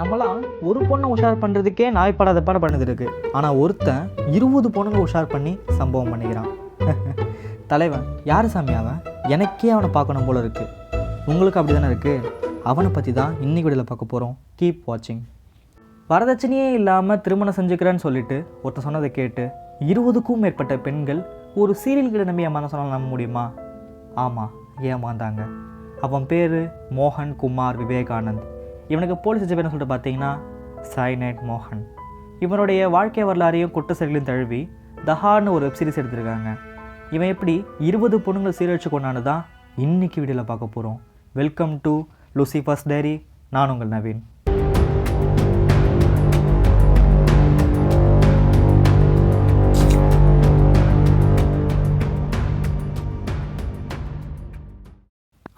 நம்மளாம் ஒரு பொண்ணை உஷார் பண்ணுறதுக்கே நாய் படாத பாட பண்ணதுருக்கு ஆனால் ஒருத்தன் இருபது பொண்ணுங்களை உஷார் பண்ணி சம்பவம் பண்ணிக்கிறான். தலைவன் யார் சாமி அவன்? எனக்கே அவனை பார்க்கணும் போல இருக்குது உங்களுக்கு அப்படி தானே இருக்குது அவனை பற்றி தான் இன்னைக்கு வீடியோவில் பார்க்க போகிறோம் கீப் வாட்சிங் வரதட்சணையே இல்லாமல் திருமணம் செஞ்சுக்கிறேன்னு சொல்லிட்டு ஒருத்தன் சொன்னதை கேட்டு இருபதுக்கும் மேற்பட்ட பெண்கள் ஒரு சீரியல் கிட்ட நம்பி ஏமாந்த சொன்னால் நம்ப முடியுமா? ஆமாம் ஏமாந்தாங்க. அவன் பேர் மோகன் குமார் விவேகானந்த். இவனுக்கு போலீஸ் வச்ச என்ன சொல்லிட்டு பார்த்தீங்கன்னா சாய்நைட் மோகன். இவனுடைய வாழ்க்கை வரலாறையும் குற்ற செயல்களையும் தழுவி தஹான்னு ஒரு வெப்சீரிஸ் எடுத்திருக்காங்க. இவன் எப்படி இருபது பொண்ணுங்களை சீரழிச்சு கொண்டான்னு தான் இன்னைக்கு வீடியோவில் பார்க்க போகிறோம் வெல்கம் டு லூசிஃபர்ஸ் டைரி நான் உங்கள் நவீன்.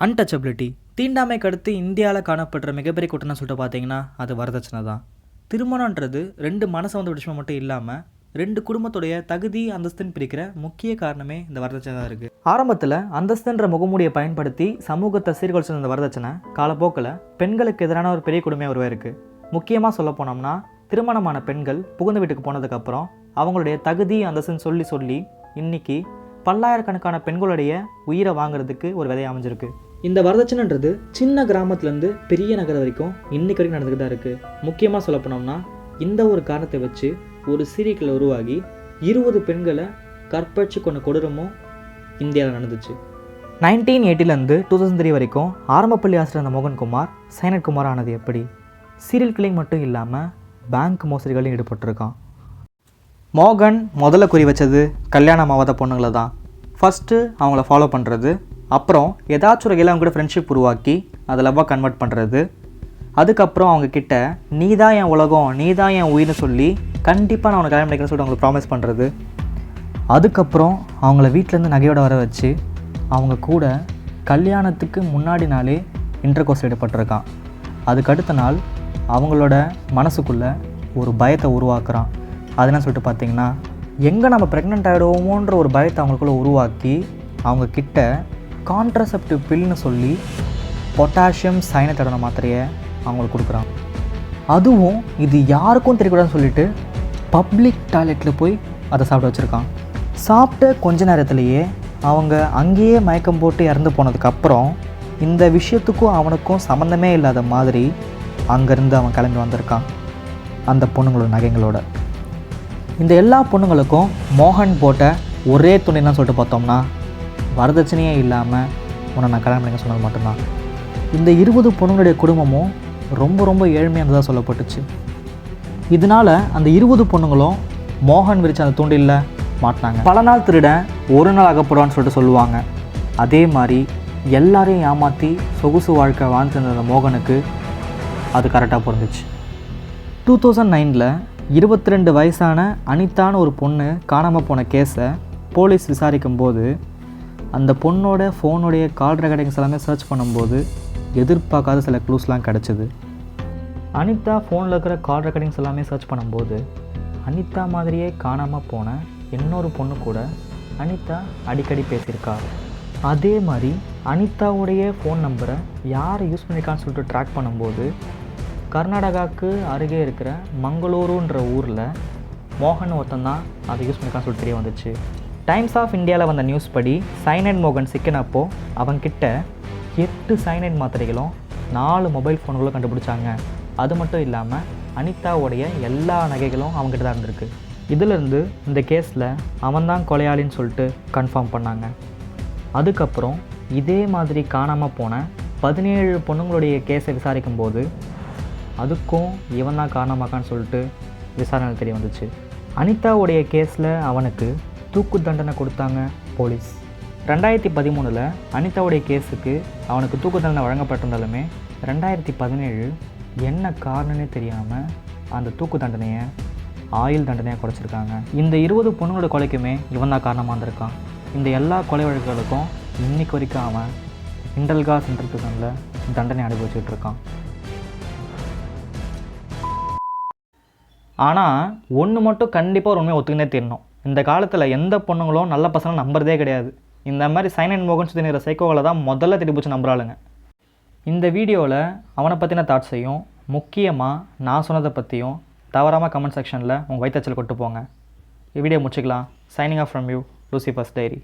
அன்டச்சபிலிட்டி தீண்டாமைக்கு அடுத்து இந்தியாவில் காணப்படுற மிகப்பெரிய குற்றம்னு சொல்லிட்டு பார்த்தீங்கன்னா அது வரதட்சணை தான் திருமணன்றது ரெண்டு மனசை வந்து விஷயம் மட்டும் இல்லாமல் ரெண்டு குடும்பத்துடைய தகுதி அந்தஸ்துன்னு பிரிக்கிற முக்கிய காரணமே இந்த வரதட்சணை தான் இருக்குது ஆரம்பத்தில் அந்தஸ்துன்ற முகமூடியை பயன்படுத்தி சமூகத்தை சீர்குலைச்ச இந்த வரதட்சணை காலப்போக்கில் பெண்களுக்கு எதிரான ஒரு பெரிய கொடுமையாக உருவாயிருக்கு முக்கியமாக சொல்ல போனோம்னா திருமணமான பெண்கள் புகுந்த வீட்டுக்கு போனதுக்கப்புறம் அவங்களுடைய தகுதி அந்தஸ்துன்னு சொல்லி சொல்லி இன்னைக்கு பல்லாயிரக்கணக்கான பெண்களுடைய உயிரை வாங்குறதுக்கு ஒரு விதை அமைஞ்சிருக்கு. இந்த வரதட்சணைன்றது சின்ன கிராமத்துலேருந்து பெரிய நகரம் வரைக்கும் இன்னைக்கு வரைக்கும் நடந்துக்கிட்டு தான் இருக்குது முக்கியமாக சொல்ல போனோம்னா இந்த ஒரு காரணத்தை வச்சு ஒரு சீரியக்கில் உருவாகி இருபது பெண்களை கற்பழிச்சு கொண்ட கொடூரமும் இந்தியாவில் நடந்துச்சு. நைன்டீன் எயிட்டிலேருந்து டூ தௌசண்ட் த்ரீ வரைக்கும் ஆரம்பப்பள்ளி ஆசிரியர் அந்த மோகன்குமார் சைனட்குமார் ஆனது எப்படி? சீரியல் கிளிங் மட்டும் இல்லாமல் பேங்க் மோசடிகளையும் ஈடுபட்டிருக்கான். மோகன் முதல்ல குறி வச்சது கல்யாணம் ஆகாத பொண்ணுங்களை தான். ஃபஸ்ட்டு அவங்கள ஃபாலோ பண்ணுறது அப்புறம் ஏதாச்சும் ஒரு அவங்க கூட ஃப்ரெண்ட்ஷிப் உருவாக்கி அதை லவ்வாக கன்வெர்ட் பண்ணுறது அதுக்கப்புறம் அவங்கக்கிட்ட நீ தான் என் உலகம் நீ தான் என் உயிர்னு சொல்லி கண்டிப்பாக நான் உனக்கு கல்யாணம் பண்ணிக்கிறேன்னு சொல்லிட்டு அவங்களுக்கு ப்ராமிஸ் பண்ணுறது அதுக்கப்புறம் அவங்கள வீட்டிலேருந்து நகையோட வர வச்சு அவங்க கூட கல்யாணத்துக்கு முன்னாடி நாளே இன்டர் கோர்ஸ் ஈடுபட்டிருக்கான். அதுக்கு அடுத்த நாள் அவங்களோட மனசுக்குள்ளே ஒரு பயத்தை உருவாக்குறான். அது என்ன சொல்லிட்டு பார்த்தீங்கன்னா எங்கே நம்ம ப்ரெக்னென்ட் ஆகிடுவோமோன்ற ஒரு பயத்தை அவங்களுக்குள்ளே உருவாக்கி அவங்க கிட்ட கான்ட்ரசெப்டிவ் பில்னு சொல்லி பொட்டாசியம் சைனத்தடன மாத்திரையை அவங்களுக்கு கொடுக்குறான் அதுவும் இது யாருக்கும் தெரியக்கூடாதுன்னு சொல்லிட்டு பப்ளிக் டாய்லெட்டில் போய் அதை சாப்பிட வச்சுருக்கான் சாப்பிட்ட கொஞ்ச நேரத்திலேயே அவங்க அங்கேயே மயக்கம் போட்டு இறந்து போனதுக்கப்புறம் இந்த விஷயத்துக்கும் அவனுக்கும் சம்மந்தமே இல்லாத மாதிரி அங்கேருந்து அவன் கிளம்பி வந்திருக்கான். அந்த பொண்ணுங்களோட நகைங்களோட. இந்த எல்லா பொண்ணுங்களுக்கும் மோகன் போட்ட ஒரே துணின்னு சொல்லிட்டு பார்த்தோம்னா வரதட்சணையே இல்லாமல் உன்னை நான் கல்யாணம் பண்ணிக்க சொன்னது மட்டும்தான். இந்த இருபது பொண்ணுங்களுடைய குடும்பமும் ரொம்ப ரொம்ப ஏழ்மையானதாக சொல்லப்பட்டுச்சு. இதனால் அந்த இருபது பொண்ணுங்களும் மோகன் விரிச்ச அந்த தூண்டிலில் மாட்டினாங்க. பல நாள் திருடன் ஒரு நாள் அகப்படுவான்னு சொல்லிட்டு சொல்லுவாங்க. அதே மாதிரி எல்லாரையும் ஏமாற்றி சொகுசு வாழ்க்கை வாழ்ந்துருந்த அந்த மோகனுக்கு அது கரெக்டாக பிறந்துச்சு டூ தௌசண்ட் நைனில் இருபத்தி ரெண்டு வயசான அனிதான ஒரு பொண்ணு காணாமல் போன கேஸை போலீஸ் விசாரிக்கும் போது அந்த பொண்ணோட ஃபோனுடைய கால் ரெக்கார்டிங்ஸ் எல்லாமே சர்ச் பண்ணும்போது எதிர்பார்க்காத சில க்ளூஸ்லாம் கிடச்சிது. அனிதா ஃபோனில் இருக்கிற கால் ரெக்கார்டிங்ஸ் எல்லாமே சர்ச் பண்ணும்போது அனிதா மாதிரியே காணாமல் போன இன்னொரு பொண்ணு கூட அனிதா அடிக்கடி பேசியிருக்கா. அதே மாதிரி அனிதாவுடைய ஃபோன் நம்பரை யார் யூஸ் பண்ணியிருக்கான்னு சொல்லிட்டு ட்ராக் பண்ணும்போது கர்நாடகாவுக்கு அருகே இருக்கிற மங்களூருன்ற ஊரில் மோகன் ஒருத்தன் தான் அதை யூஸ் பண்ணியிருக்கான்னு சொல்லிட்டு தெரிய வந்துச்சு. டைம்ஸ் ஆஃப் இந்தியாவில் வந்த நியூஸ் படி சைனட் மோகன் சிக்கினப்போ அவங்கிட்ட எட்டு சைனட் மாத்திரைகளும் நாலு மொபைல் ஃபோன்களும் கண்டுபிடிச்சாங்க. அது மட்டும் இல்லாமல் அனிதாவுடைய எல்லா நகைகளும் அவங்ககிட்ட தான் இருந்திருக்கு. இதிலிருந்து இந்த கேஸில் அவன்தான் கொலையாளின்னு சொல்லிட்டு கன்ஃபார்ம் பண்ணாங்க. அதுக்கப்புறம் இதே மாதிரி காணாமல் போன பதினேழு பொண்ணுங்களுடைய கேஸை விசாரிக்கும் போது அதுக்கும் இவன் தான் காரணமாக்கான்னு சொல்லிட்டு விசாரணை தெரிய வந்துச்சு. அனிதாவுடைய கேஸில் அவனுக்கு தூக்கு தண்டனை கொடுத்தாங்க போலீஸ். ரெண்டாயிரத்தி பதிமூணில் அனிதாவுடைய கேஸுக்கு அவனுக்கு தூக்கு தண்டனை வழங்கப்பட்டிருந்தாலுமே ரெண்டாயிரத்தி பதினேழு என்ன காரணம்னே தெரியாமல் அந்த தூக்கு தண்டனையை ஆயுள் தண்டனையாக குறைச்சிருக்காங்க. இந்த இருபது பொண்ணுங்களோட கொலைக்குமே இவன் தான் காரணமாக இருந்திருக்கான். இந்த எல்லா கொலை வழக்குகளுக்கும் இன்னைக்கு வரைக்கும் அவன் இண்டல்கா சென்ட்ரல் பிரிசனில் தண்டனை அனுபவிச்சுட்டு இருக்கான். ஆனால் ஒன்று மட்டும் கண்டிப்பாக ஒரு உண்மையை ஒத்துக்கினே தெரியணும் இந்த காலத்தில் எந்த பொண்ணுங்களும் நல்ல பசங்களை நம்புறதே கிடையாது. இந்த மாதிரி சைனன் மோகன் சுதினிற சைக்கோவில் தான் முதல்ல திருப்பிச்சு நம்புறாளுங்க. இந்த வீடியோவில் அவனை பற்றின தாட்ஸையும் முக்கியமாக நான் சொன்னதை பற்றியும் தவறாமல் கமெண்ட் செக்ஷனில் உங்கள் வைத்தச்சல் கொட்டு போங்க. வீடியோ முடிச்சுக்கலாம். Signing off from you Lucifer's diary